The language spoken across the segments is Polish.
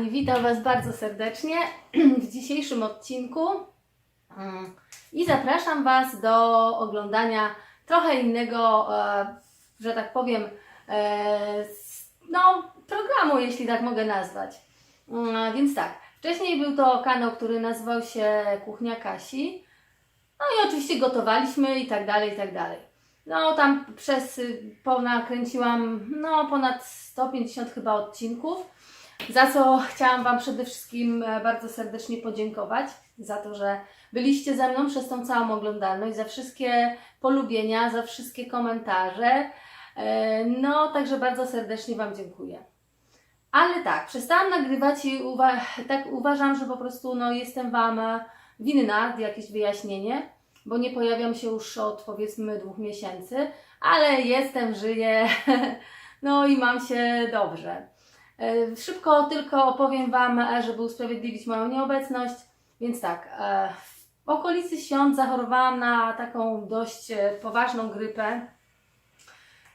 kochani, witam Was bardzo serdecznie w dzisiejszym odcinku Mm, i zapraszam Was do oglądania trochę innego, e, że tak powiem, e, no, programu, jeśli tak mogę nazwać. Mm, Więc tak, wcześniej był to kanał, który nazywał się Kuchnia Kasi. No i oczywiście gotowaliśmy i tak dalej, i tak dalej. No tam przez, y, ponakręciłam no ponad 150 chyba odcinków, za co chciałam Wam przede wszystkim e, bardzo serdecznie podziękować, za to, że byliście ze mną przez tą całą oglądalność, za wszystkie polubienia, za wszystkie komentarze. E, No, także bardzo serdecznie Wam dziękuję. Ale tak, przestałam nagrywać i uwa- tak uważam, że po prostu no, jestem Wam e, winna jakieś wyjaśnienie, bo nie pojawiam się już od powiedzmy dwóch miesięcy, ale jestem, żyję, no i mam się dobrze. E, Szybko tylko opowiem Wam, e, żeby usprawiedliwić moją nieobecność. Więc tak, e, w okolicy świąt zachorowałam na taką dość poważną grypę.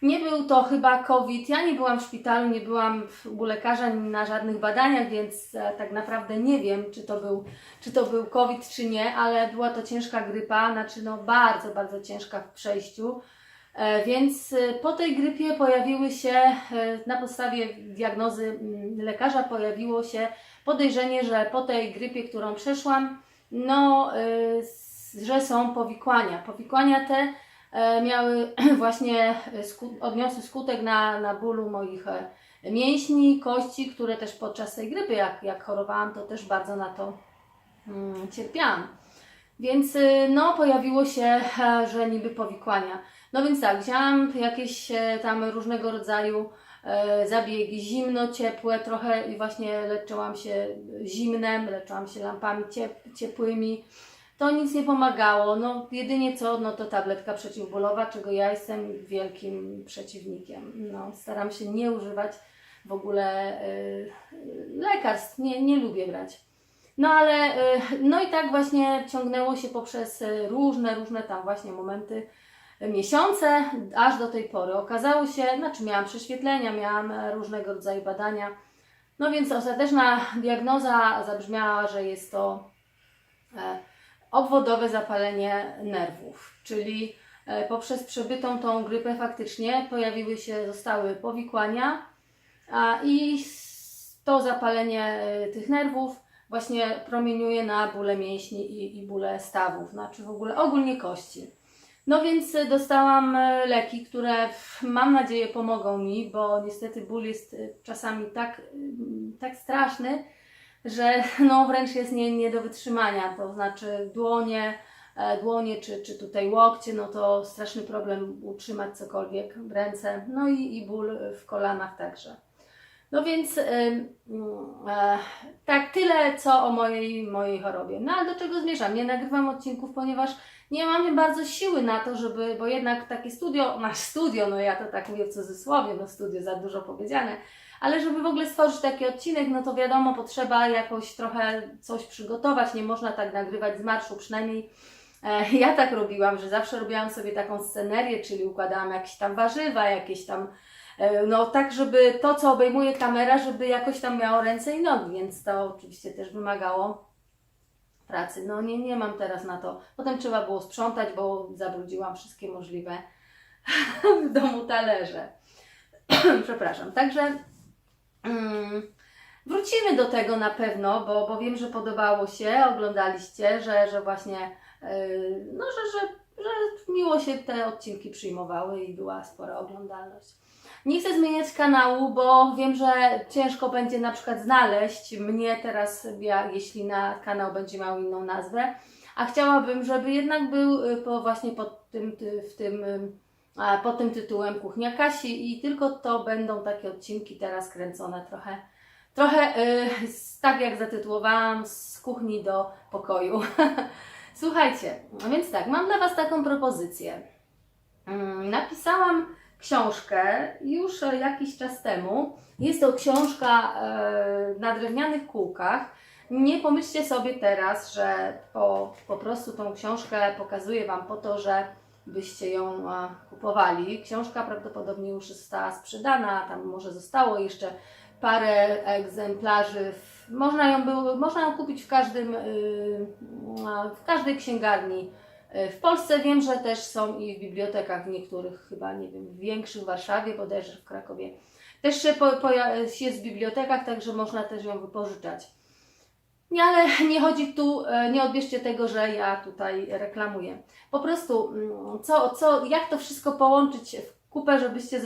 Nie był to chyba COVID. Ja nie byłam w szpitalu, nie byłam u lekarza na żadnych badaniach, więc tak naprawdę nie wiem, czy to, był, czy to był COVID, czy nie, ale była to ciężka grypa, znaczy no bardzo, bardzo ciężka w przejściu. E, Więc e, po tej grypie pojawiły się, e, na podstawie diagnozy mm, lekarza, pojawiło się podejrzenie, że po tej grypie, którą przeszłam, no, s- że są powikłania. Powikłania te e, miały właśnie odniosły skutek na, na bólu moich mięśni, kości, które też podczas tej grypy, jak, jak chorowałam, to też bardzo na to mm, cierpiałam. Więc y, no, pojawiło się, e, że niby powikłania. No więc tak, wzięłam jakieś e, tam różnego rodzaju e, zabiegi zimno, ciepłe, trochę i właśnie leczyłam się zimnem, leczyłam się lampami ciep ciepłymi. To nic nie pomagało. No jedynie co, no to tabletka przeciwbólowa, czego ja jestem wielkim przeciwnikiem. No, staram się nie używać w ogóle y, lekarstw, nie, nie lubię brać. No ale, y, no i tak właśnie ciągnęło się poprzez y, różne, różne tam właśnie momenty, y, miesiące, aż do tej pory. Okazało się, znaczy miałam prześwietlenia, miałam e, różnego rodzaju badania. No więc ostateczna diagnoza zabrzmiała, że jest to e, obwodowe zapalenie nerwów, czyli e, poprzez przebytą tą grypę faktycznie pojawiły się, zostały powikłania a, i to zapalenie tych nerwów właśnie promieniuje na bóle mięśni i, i bóle stawów, znaczy w ogóle ogólnie kości. No więc e, dostałam e, leki, które mam nadzieję pomogą mi, bo niestety ból jest e, czasami tak, tak straszny, że no wręcz jest nie, nie do wytrzymania, to znaczy dłonie, e, dłonie czy, czy tutaj łokcie, no to straszny problem utrzymać cokolwiek w ręce, no i, i ból w kolanach także. No więc ym, e, tak tyle co o mojej, mojej chorobie. No ale do czego zmierzam? Nie nagrywam odcinków, ponieważ nie mam bardzo siły na to, żeby, bo jednak takie studio, nasz studio, no ja to tak mówię w cudzysłowie, no studio za dużo powiedziane, ale żeby w ogóle stworzyć taki odcinek, no to wiadomo, potrzeba jakoś trochę coś przygotować, nie można tak nagrywać z marszu, przynajmniej e, ja tak robiłam, że zawsze robiłam sobie taką scenerię, czyli układałam jakieś tam warzywa, jakieś tam, no tak, żeby to, co obejmuje kamera, żeby jakoś tam miało ręce i nogi, więc to oczywiście też wymagało pracy. No nie, nie mam teraz na to. Potem trzeba było sprzątać, bo zabrudziłam wszystkie możliwe w domu talerze. Przepraszam. Także mm, wrócimy do tego na pewno, bo, bo wiem, że podobało się, oglądaliście, że, że właśnie yy, no, że, że, że miło się te odcinki przyjmowały i była spora oglądalność. Nie chcę zmieniać kanału, bo wiem, że ciężko będzie na przykład znaleźć mnie teraz, ja, jeśli na kanał będzie miał inną nazwę, a chciałabym, żeby jednak był y, po, właśnie pod tym, ty- w tym, ym, a, pod tym tytułem Kuchnia Kasi i tylko to będą takie odcinki teraz kręcone trochę, trochę y, tak jak zatytułowałam, z kuchni do pokoju. Słuchajcie, więc tak, mam dla Was taką propozycję. Mm, Napisałam książkę już e, jakiś czas temu. Jest to książka e, na drewnianych kółkach. Nie pomyślcie sobie teraz, że po, po prostu tą książkę pokazuję Wam po to, że byście ją e, kupowali. Książka prawdopodobnie już została sprzedana, tam może zostało jeszcze parę egzemplarzy można, ją było, można ją kupić w, każdym, y, w każdej księgarni. Y, W Polsce wiem, że też są i w bibliotekach w niektórych, chyba nie wiem, w większych w Warszawie, bodajże w Krakowie. Też się po, poja- jest w bibliotekach, także można też ją wypożyczać. Nie, ale nie chodzi tu, e, nie odbierzcie tego, że ja tutaj reklamuję. Po prostu, mm, co, co, jak to wszystko połączyć w kupę, żebyście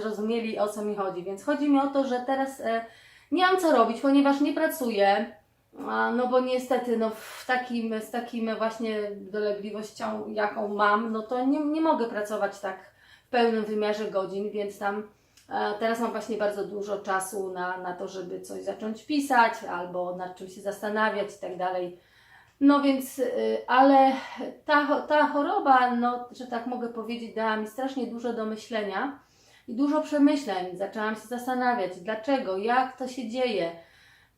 zrozumieli o co mi chodzi. Więc chodzi mi o to, że teraz e, nie mam co robić, ponieważ nie pracuję. A, No bo niestety no, w takim, z takim właśnie dolegliwością, jaką mam, no to nie, nie mogę pracować tak w pełnym wymiarze godzin, więc tam e, teraz mam właśnie bardzo dużo czasu na, na to, żeby coś zacząć pisać albo nad czym się zastanawiać i tak dalej. No więc, y, ale ta, ta choroba, no, że tak mogę powiedzieć, dała mi strasznie dużo do myślenia i dużo przemyśleń. Zaczęłam się zastanawiać, dlaczego, jak to się dzieje.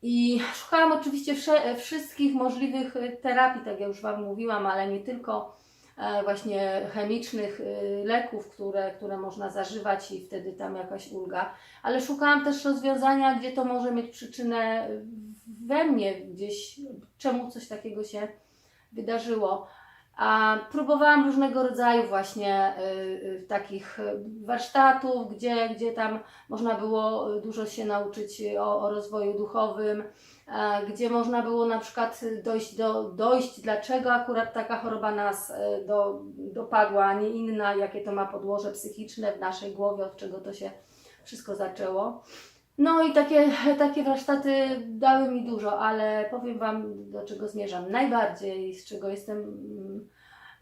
I szukałam oczywiście wszystkich możliwych y, terapii, tak jak już Wam mówiłam, ale nie tylko e, właśnie chemicznych y, leków, które, które można zażywać i wtedy tam jakaś ulga, ale szukałam też rozwiązania, gdzie to może mieć przyczynę we mnie gdzieś, czemu coś takiego się wydarzyło. A próbowałam różnego rodzaju właśnie y, y, takich y, warsztatów, gdzie, gdzie tam można było dużo się nauczyć o, o rozwoju duchowym, e, gdzie można było na przykład dojść do, dojść, dlaczego akurat taka choroba nas e, do, dopadła, a nie inna, jakie to ma podłoże psychiczne w naszej głowie, od czego to się wszystko zaczęło. No i takie, takie warsztaty dały mi dużo, ale powiem Wam, do czego zmierzam najbardziej, z czego jestem mm,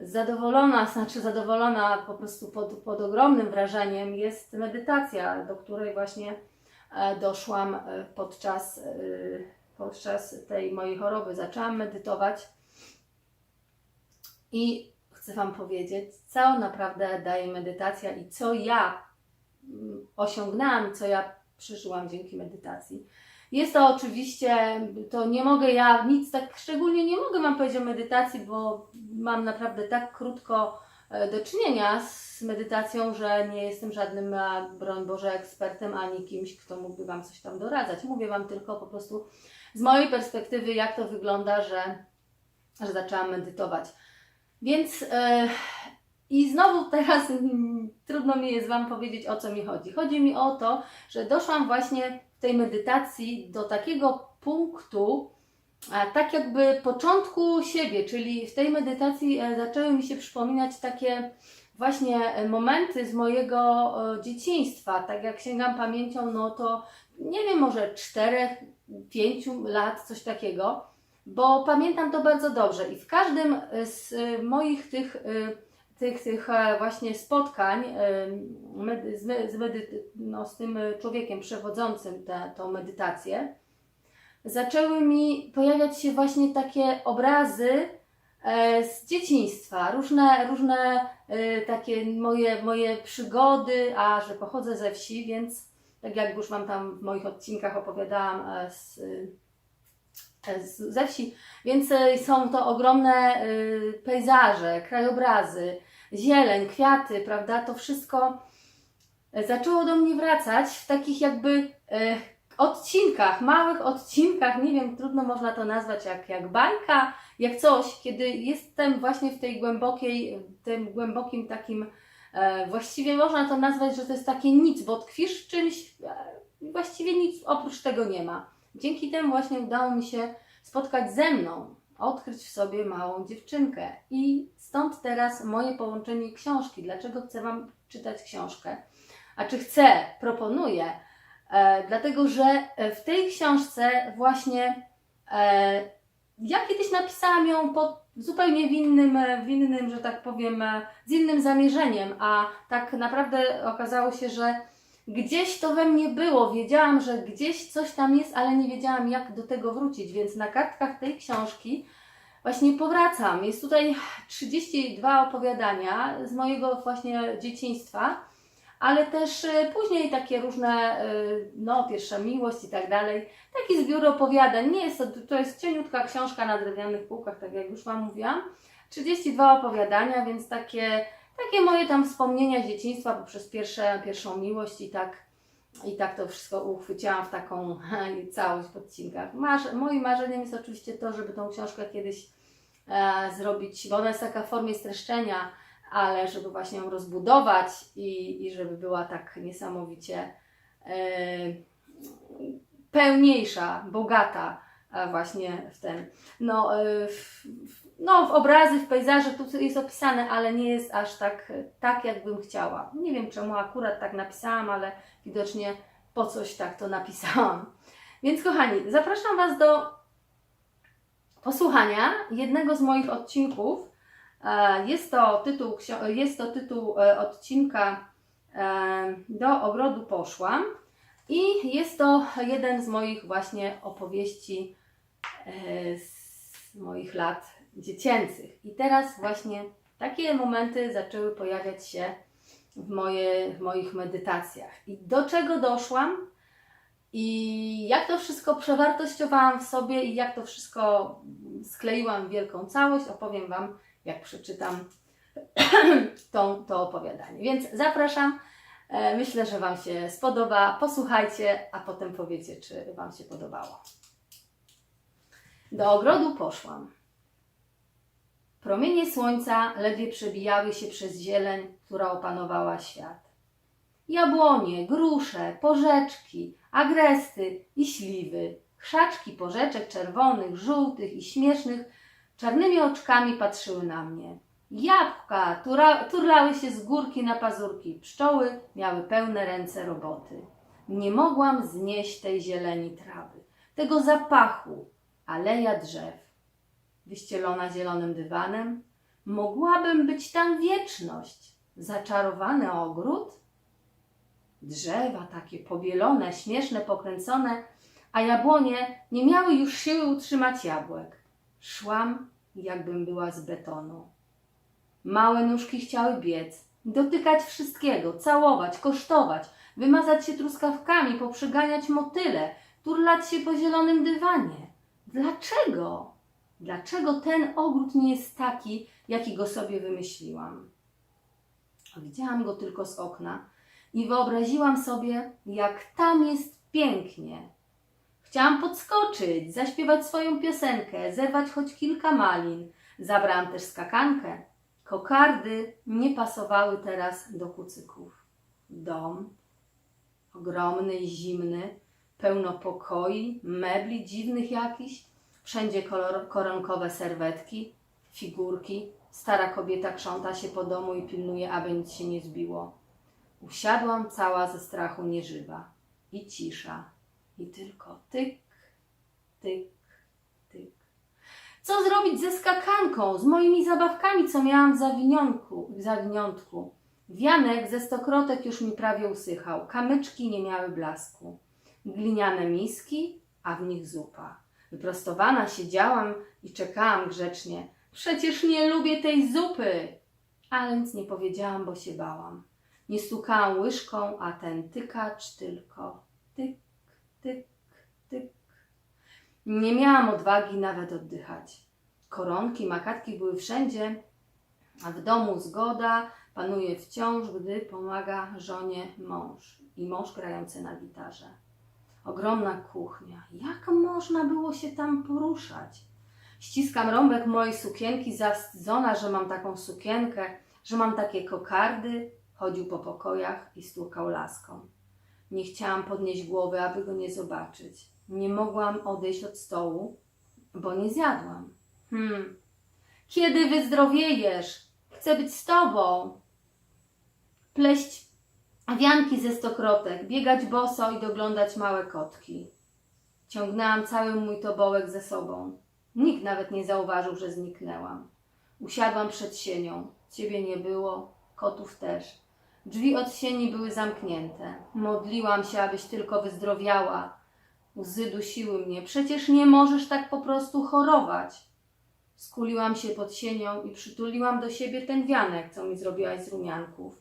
zadowolona, znaczy zadowolona po prostu pod, pod ogromnym wrażeniem, jest medytacja, do której właśnie e, doszłam e, podczas, e, podczas tej mojej choroby. Zaczęłam medytować i chcę Wam powiedzieć, co naprawdę daje medytacja i co ja mm, osiągnęłam, co ja przeżyłam dzięki medytacji. Jest to oczywiście, to nie mogę ja nic tak szczególnie nie mogę Wam powiedzieć o medytacji, bo mam naprawdę tak krótko e, do czynienia z medytacją, że nie jestem żadnym, broń Boże, ekspertem ani kimś, kto mógłby Wam coś tam doradzać. Mówię Wam tylko po prostu z mojej perspektywy, jak to wygląda, że, że zaczęłam medytować. Więc e, i znowu teraz trudno mi jest Wam powiedzieć, o co mi chodzi. Chodzi mi o to, że doszłam właśnie w tej medytacji do takiego punktu, a, tak jakby początku siebie, czyli w tej medytacji e, zaczęły mi się przypominać takie właśnie e, momenty z mojego e, dzieciństwa. Tak jak sięgam pamięcią, no to nie wiem, może czterech, pięciu lat, coś takiego, bo pamiętam to bardzo dobrze i w każdym z moich tych tych, tych e, właśnie spotkań e, z, z, medy, no, z tym e, człowiekiem przewodzącym tę tą medytację, zaczęły mi pojawiać się właśnie takie obrazy z dzieciństwa, różne, różne takie moje, moje przygody, a że pochodzę ze wsi, więc tak jak już Wam tam w moich odcinkach opowiadałam z, z, ze wsi, więc są to ogromne pejzaże, krajobrazy, zieleń, kwiaty, prawda? To wszystko e, zaczęło do mnie wracać w takich jakby e, odcinkach, małych odcinkach, nie wiem, trudno można to nazwać jak, jak bajka, jak coś, kiedy jestem właśnie w tej głębokiej, w tym głębokim takim, e, właściwie można to nazwać, że to jest takie nic, bo tkwisz w czymś, e, właściwie nic oprócz tego nie ma. Dzięki temu właśnie udało mi się spotkać ze mną, odkryć w sobie małą dziewczynkę. I stąd teraz moje połączenie książki. Dlaczego chcę Wam czytać książkę? A czy chcę, proponuję, e, dlatego że e, w tej książce właśnie e, ja kiedyś napisałam ją pod zupełnie w innym, e, w innym, że tak powiem, e, z innym zamierzeniem, a tak naprawdę okazało się, że gdzieś to we mnie było. Wiedziałam, że gdzieś coś tam jest, ale nie wiedziałam, jak do tego wrócić, więc na kartkach tej książki właśnie powracam. Jest tutaj 32 opowiadania z mojego właśnie dzieciństwa, ale też e, później takie różne, e, no, pierwsza miłość i tak dalej. Taki zbiór opowiadań. Nie jest to, jest cieniutka książka na drewnianych półkach, tak jak już Wam mówiłam. 32 opowiadania, więc takie takie moje tam wspomnienia z dzieciństwa poprzez pierwsze, pierwszą miłość i tak I tak to wszystko uchwyciłam w taką całość w odcinkach. Moim marzeniem jest oczywiście to, żeby tą książkę kiedyś e, zrobić, bo ona jest taka w formie streszczenia, ale żeby właśnie ją rozbudować i, i żeby była tak niesamowicie e, pełniejsza, bogata właśnie w ten, no, e, w, no w obrazy, w pejzaże tu jest opisane, ale nie jest aż tak, tak jakbym chciała. Nie wiem czemu akurat tak napisałam, ale widocznie po coś tak to napisałam. Więc kochani, zapraszam Was do posłuchania jednego z moich odcinków. E, Jest to tytuł, jest to tytuł e, odcinka e, Do ogrodu poszłam i jest to jeden z moich właśnie opowieści e, z moich lat dziecięcych. I teraz właśnie takie momenty zaczęły pojawiać się w, moje, w moich medytacjach. I do czego doszłam? I jak to wszystko przewartościowałam w sobie i jak to wszystko skleiłam w wielką całość, opowiem Wam, jak przeczytam to, to opowiadanie. Więc zapraszam. E, Myślę, że Wam się spodoba. Posłuchajcie, a potem powiecie, czy Wam się podobało. Do ogrodu poszłam. Promienie słońca ledwie przebijały się przez zieleń, która opanowała świat. Jabłonie, grusze, porzeczki, agresty i śliwy, krzaczki porzeczek czerwonych, żółtych i śmiesznych, czarnymi oczkami patrzyły na mnie. Jabłka tura, turlały się z górki na pazurki, pszczoły miały pełne ręce roboty. Nie mogłam znieść tej zieleni trawy, tego zapachu, aleja drzew wyścielona zielonym dywanem, mogłabym być tam wieczność. Zaczarowany ogród? Drzewa takie pobielone, śmieszne, pokręcone, a jabłonie nie miały już siły utrzymać jabłek. Szłam, jakbym była z betonu. Małe nóżki chciały biec, dotykać wszystkiego, całować, kosztować, wymazać się truskawkami, poprzyganiać motyle, turlać się po zielonym dywanie. Dlaczego? Dlaczego ten ogród nie jest taki, jaki go sobie wymyśliłam? Widziałam go tylko z okna i wyobraziłam sobie, jak tam jest pięknie. Chciałam podskoczyć, zaśpiewać swoją piosenkę, zerwać choć kilka malin. Zabrałam też skakankę. Kokardy nie pasowały teraz do kucyków. Dom, ogromny i zimny, pełno pokoi, mebli dziwnych jakichś, wszędzie kolor, koronkowe serwetki, figurki. Stara kobieta krząta się po domu i pilnuje, aby nic się nie zbiło. Usiadłam cała ze strachu nieżywa. I cisza. I tylko tyk, tyk, tyk. Co zrobić ze skakanką, z moimi zabawkami, co miałam w zawiniątku? W zawiniątku? Wianek ze stokrotek już mi prawie usychał. Kamyczki nie miały blasku. Gliniane miski, a w nich zupa. Wyprostowana siedziałam i czekałam grzecznie. Przecież nie lubię tej zupy! Ale nic nie powiedziałam, bo się bałam. Nie stukałam łyżką, a ten tykacz tylko tyk, tyk, tyk. Nie miałam odwagi nawet oddychać. Koronki, makatki były wszędzie, a w domu zgoda panuje wciąż, gdy pomaga żonie mąż i mąż grający na gitarze. Ogromna kuchnia. Jak można było się tam poruszać? Ściskam rąbek mojej sukienki, zawstydzona, że mam taką sukienkę, że mam takie kokardy. Chodził po pokojach i stukał laską. Nie chciałam podnieść głowy, aby go nie zobaczyć. Nie mogłam odejść od stołu, bo nie zjadłam. Hmm. Kiedy wyzdrowiejesz? Chcę być z tobą. Pleść wianki ze stokrotek, biegać boso i doglądać małe kotki. Ciągnęłam cały mój tobołek ze sobą. Nikt nawet nie zauważył, że zniknęłam. Usiadłam przed sienią. Ciebie nie było, kotów też. Drzwi od sieni były zamknięte. Modliłam się, abyś tylko wyzdrowiała. Łzy dusiły mnie. Przecież nie możesz tak po prostu chorować. Skuliłam się pod sienią i przytuliłam do siebie ten wianek, co mi zrobiłaś z rumianków.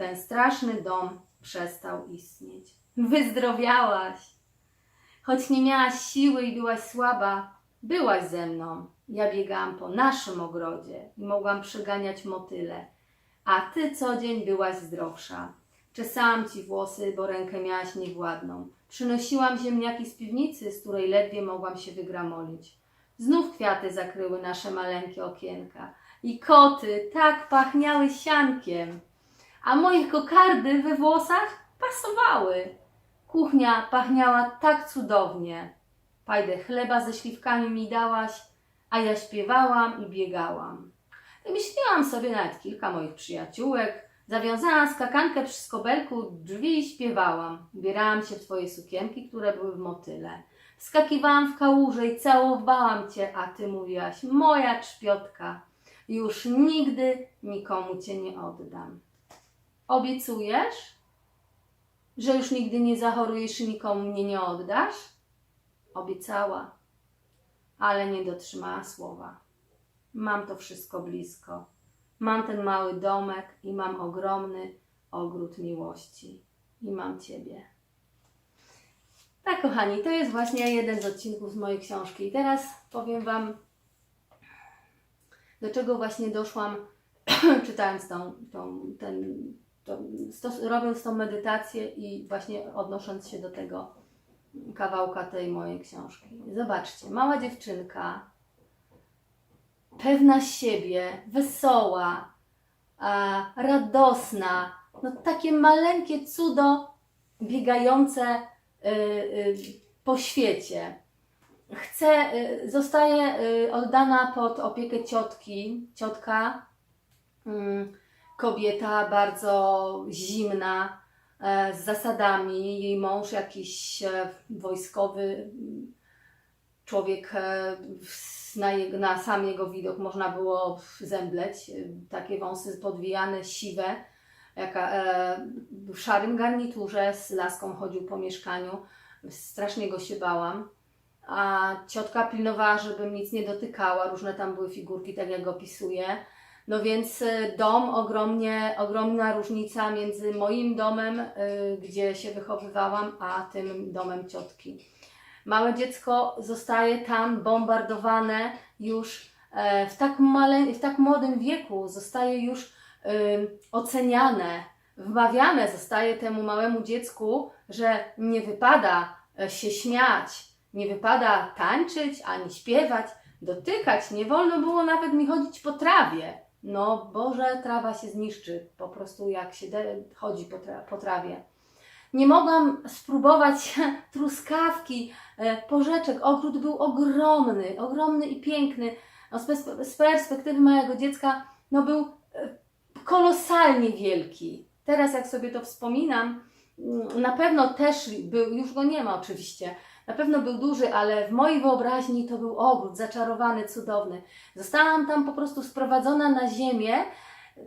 Ten straszny dom przestał istnieć. Wyzdrowiałaś! Choć nie miałaś siły i byłaś słaba, byłaś ze mną. Ja biegałam po naszym ogrodzie i mogłam przyganiać motyle, a ty co dzień byłaś zdrowsza. Czesałam ci włosy, bo rękę miałaś niewładną. Przynosiłam ziemniaki z piwnicy, z której ledwie mogłam się wygramolić. Znów kwiaty zakryły nasze maleńkie okienka. I koty tak pachniały siankiem, a moje kokardy we włosach pasowały. Kuchnia pachniała tak cudownie. Pajdę chleba ze śliwkami mi dałaś, a ja śpiewałam i biegałam. Wymyśliłam sobie nawet kilka moich przyjaciółek, zawiązałam skakankę przy skobelku drzwi i śpiewałam. Ubierałam się w twoje sukienki, które były w motyle. Skakiwałam w kałuże i całowałam cię, a ty mówiłaś, moja trzpiotka, już nigdy nikomu cię nie oddam. Obiecujesz, że już nigdy nie zachorujesz i nikomu mnie nie oddasz? Obiecała, ale nie dotrzymała słowa. Mam to wszystko blisko. Mam ten mały domek i mam ogromny ogród miłości. I mam Ciebie. Tak, kochani, to jest właśnie jeden z odcinków z mojej książki. I teraz powiem Wam, do czego właśnie doszłam, czytając tą, tą, ten, tą, stos- robiąc tą medytację i właśnie odnosząc się do tego kawałka tej mojej książki. Zobaczcie, mała dziewczynka, pewna siebie, wesoła, a, radosna, no takie maleńkie cudo biegające y, y, po świecie. Chce, y, zostaje y, oddana pod opiekę ciotki. Ciotka, mm, kobieta bardzo zimna, e, z zasadami. Jej mąż jakiś e, wojskowy człowiek e, na, jego, na sam jego widok można było zemdleć. E, Takie wąsy podwijane, siwe, jaka, w szarym garniturze z laską chodził po mieszkaniu. Strasznie go się bałam. A ciotka pilnowała, żebym nic nie dotykała. Różne tam były figurki, tak jak opisuję. No więc e, dom, ogromnie, ogromna różnica między moim domem, e, gdzie się wychowywałam, a tym domem ciotki. Małe dziecko zostaje tam bombardowane już e, w tak, male, w tak młodym wieku, zostaje już ym, oceniane, wmawiane zostaje temu małemu dziecku, że nie wypada e, się śmiać, nie wypada tańczyć ani śpiewać, dotykać. Nie wolno było nawet mi chodzić po trawie. No, Boże, trawa się zniszczy po prostu, jak się chodzi po, tra- po trawie. Nie mogłam spróbować truskawki, e, porzeczek. Ogród był ogromny, ogromny i piękny. No, z, pers- z perspektywy mojego dziecka, no był e, kolosalnie wielki. Teraz, jak sobie to wspominam, mm, na pewno też był, już go nie ma oczywiście, na pewno był duży, ale w mojej wyobraźni to był ogród zaczarowany, cudowny. Zostałam tam po prostu sprowadzona na ziemię,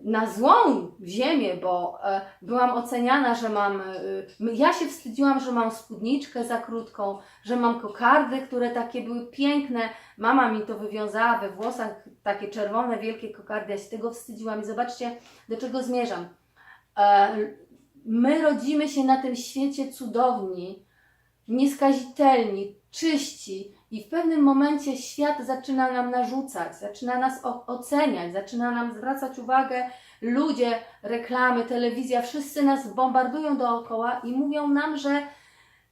na złą ziemię, bo e, byłam oceniana, że mam. E, ja się wstydziłam, że mam spódniczkę za krótką, że mam kokardy, które takie były piękne. Mama mi to wywiązała we włosach, takie czerwone, wielkie kokardy. Ja się tego wstydziłam i zobaczcie, do czego zmierzam. E, my rodzimy się na tym świecie cudowni, nieskazitelni, czyści i w pewnym momencie świat zaczyna nam narzucać, zaczyna nas oceniać, zaczyna nam zwracać uwagę ludzie, reklamy, telewizja, wszyscy nas bombardują dookoła i mówią nam, że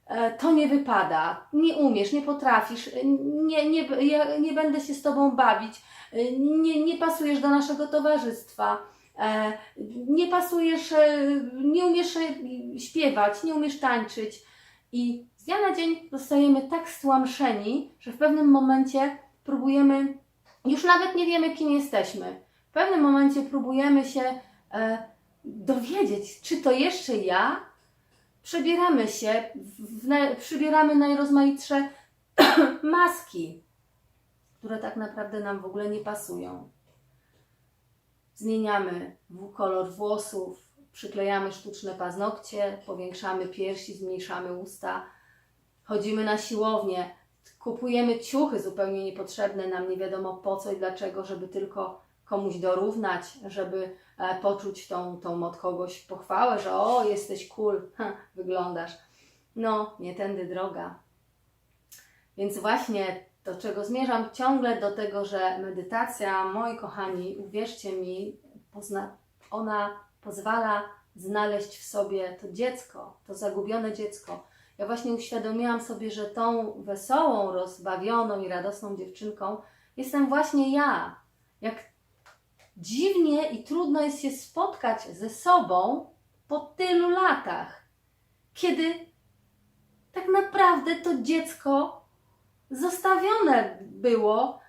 e, to nie wypada, nie umiesz, nie potrafisz, nie, nie, ja nie będę się z Tobą bawić, e, nie, nie pasujesz do naszego towarzystwa, e, nie pasujesz, nie umiesz śpiewać, nie umiesz tańczyć. I z dnia na dzień zostajemy tak stłamszeni, że w pewnym momencie próbujemy, już nawet nie wiemy, kim jesteśmy. W pewnym momencie próbujemy się e, dowiedzieć, czy to jeszcze ja. Przebieramy się, w, w, przybieramy najrozmaitsze maski, które tak naprawdę nam w ogóle nie pasują. Zmieniamy kolor włosów, przyklejamy sztuczne paznokcie, powiększamy piersi, zmniejszamy usta, chodzimy na siłownię, kupujemy ciuchy zupełnie niepotrzebne nam, nie wiadomo po co i dlaczego, żeby tylko komuś dorównać, żeby e, poczuć tą, tą od kogoś pochwałę, że o, jesteś cool, ha, wyglądasz. No, nie tędy droga. Więc właśnie do czego zmierzam ciągle do tego, że medytacja, moi kochani, uwierzcie mi, pozna, ona pozwala znaleźć w sobie to dziecko, to zagubione dziecko. Ja właśnie uświadomiłam sobie, że tą wesołą, rozbawioną i radosną dziewczynką jestem właśnie ja. Jak dziwnie i trudno jest się spotkać ze sobą po tylu latach, kiedy tak naprawdę to dziecko zostawione było,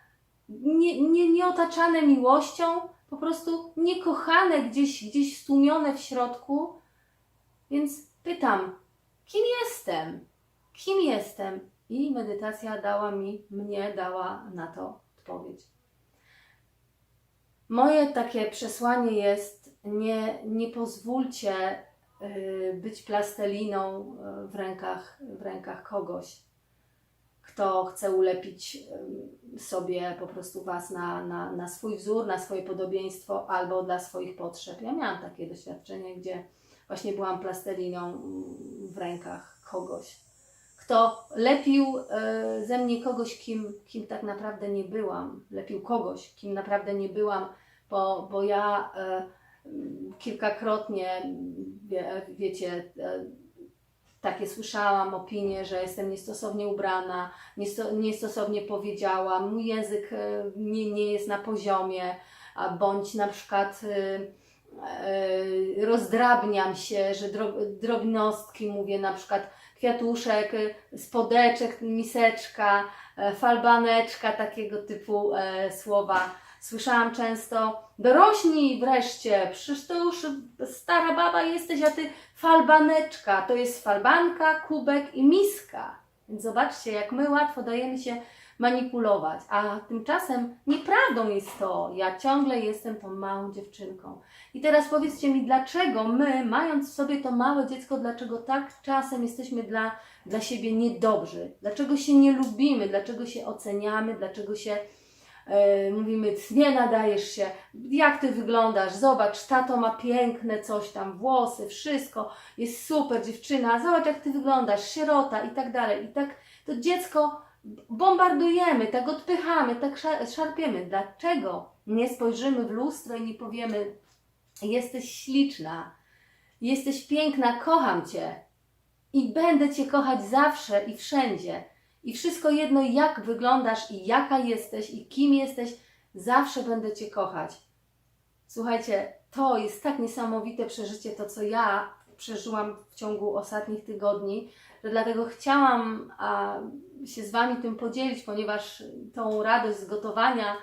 nie, nie, nieotaczane miłością, po prostu niekochane, gdzieś, gdzieś stłumione w środku. Więc pytam, kim jestem? Kim jestem? I medytacja dała mi, mnie dała na to odpowiedź. Moje takie przesłanie jest: nie, nie pozwólcie y, być plastelliną y, w rękach, w rękach kogoś, kto chce ulepić y, sobie po prostu Was na, na, na swój wzór, na swoje podobieństwo albo dla swoich potrzeb. Ja miałam takie doświadczenie, gdzie właśnie byłam plasteliną mm, w rękach kogoś, kto lepił y, ze mnie kogoś, kim, kim tak naprawdę nie byłam. Lepił kogoś, kim naprawdę nie byłam, bo, bo ja y, y, kilkakrotnie, wie, wiecie, y, takie słyszałam opinie, że jestem niestosownie ubrana, niesto, niestosownie powiedziałam, mój język e, nie, nie jest na poziomie, bądź na przykład e, e, rozdrabniam się, że dro, drobnostki mówię, na przykład kwiatuszek, e, spodeczek, miseczka, e, falbaneczka, takiego typu e, słowa. Słyszałam często, dorośnij wreszcie, przecież to już stara baba jesteś, a ty falbaneczka. To jest falbanka, kubek i miska. Więc zobaczcie, jak my łatwo dajemy się manipulować. A tymczasem nieprawdą jest to. Ja ciągle jestem tą małą dziewczynką. I teraz powiedzcie mi, dlaczego my, mając w sobie to małe dziecko, dlaczego tak czasem jesteśmy dla, dla siebie niedobrzy? Dlaczego się nie lubimy? Dlaczego się oceniamy? Dlaczego się e, mówimy, nie nadajesz się, jak ty wyglądasz, zobacz, tato ma piękne coś tam, włosy, wszystko, jest super dziewczyna, zobacz jak ty wyglądasz, sierota i tak dalej. I tak to dziecko bombardujemy, tak odpychamy, tak szar- szarpiemy. Dlaczego nie spojrzymy w lustro i nie powiemy, jesteś śliczna, jesteś piękna, kocham cię i będę cię kochać zawsze i wszędzie. I wszystko jedno, jak wyglądasz i jaka jesteś i kim jesteś, zawsze będę Cię kochać. Słuchajcie, to jest tak niesamowite przeżycie, to co ja przeżyłam w ciągu ostatnich tygodni, dlatego chciałam a, się z Wami tym podzielić, ponieważ tą radość z gotowania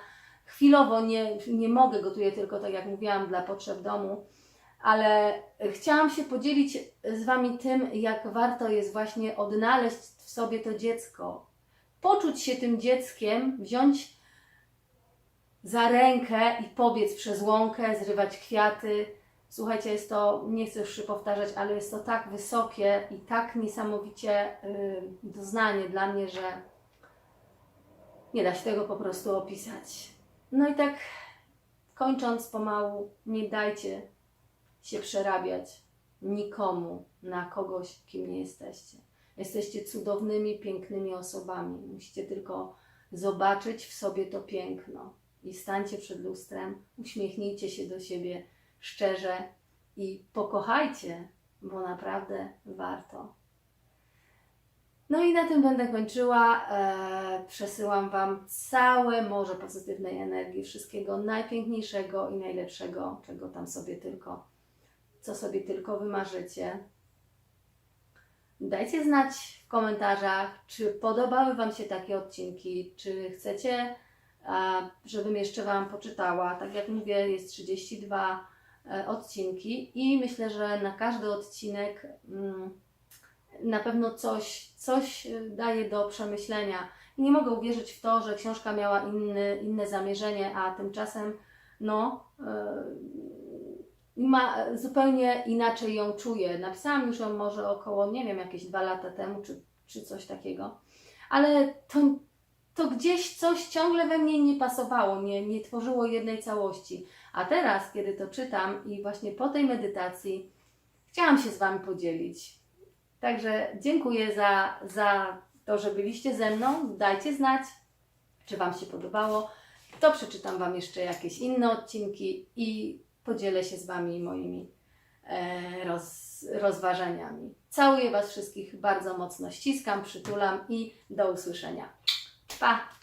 chwilowo nie, nie mogę, gotuję tylko tak jak mówiłam dla potrzeb domu, ale chciałam się podzielić z Wami tym, jak warto jest właśnie odnaleźć w sobie to dziecko, poczuć się tym dzieckiem, wziąć za rękę i pobiec przez łąkę, zrywać kwiaty. Słuchajcie, jest to, nie chcę już się powtarzać, ale jest to tak wysokie i tak niesamowicie y, doznanie dla mnie, że nie da się tego po prostu opisać. No i tak kończąc pomału, nie dajcie się przerabiać nikomu na kogoś, kim nie jesteście. Jesteście cudownymi, pięknymi osobami. Musicie tylko zobaczyć w sobie to piękno i stańcie przed lustrem, uśmiechnijcie się do siebie szczerze i pokochajcie, bo naprawdę warto. No i na tym będę kończyła. Eee, przesyłam Wam całe morze pozytywnej energii, wszystkiego najpiękniejszego i najlepszego, czego tam sobie tylko, co sobie tylko wymarzycie. Dajcie znać w komentarzach, czy podobały Wam się takie odcinki, czy chcecie, a, żebym jeszcze Wam poczytała. Tak jak mówię, jest 32 e, odcinki i myślę, że na każdy odcinek mm, na pewno coś, coś e, daje do przemyślenia. I nie mogę uwierzyć w to, że książka miała inny, inne zamierzenie, a tymczasem no, e, ma zupełnie inaczej ją czuję. Napisałam już ją może około, nie wiem, jakieś dwa lata temu, czy, czy coś takiego. Ale to, to gdzieś coś ciągle we mnie nie pasowało, nie, nie tworzyło jednej całości. A teraz, kiedy to czytam i właśnie po tej medytacji chciałam się z Wami podzielić. Także dziękuję za, za to, że byliście ze mną. Dajcie znać, czy Wam się podobało. To przeczytam Wam jeszcze jakieś inne odcinki i podzielę się z Wami moimi e, roz, rozważaniami. Całuję Was wszystkich bardzo mocno, ściskam, przytulam i do usłyszenia. Pa!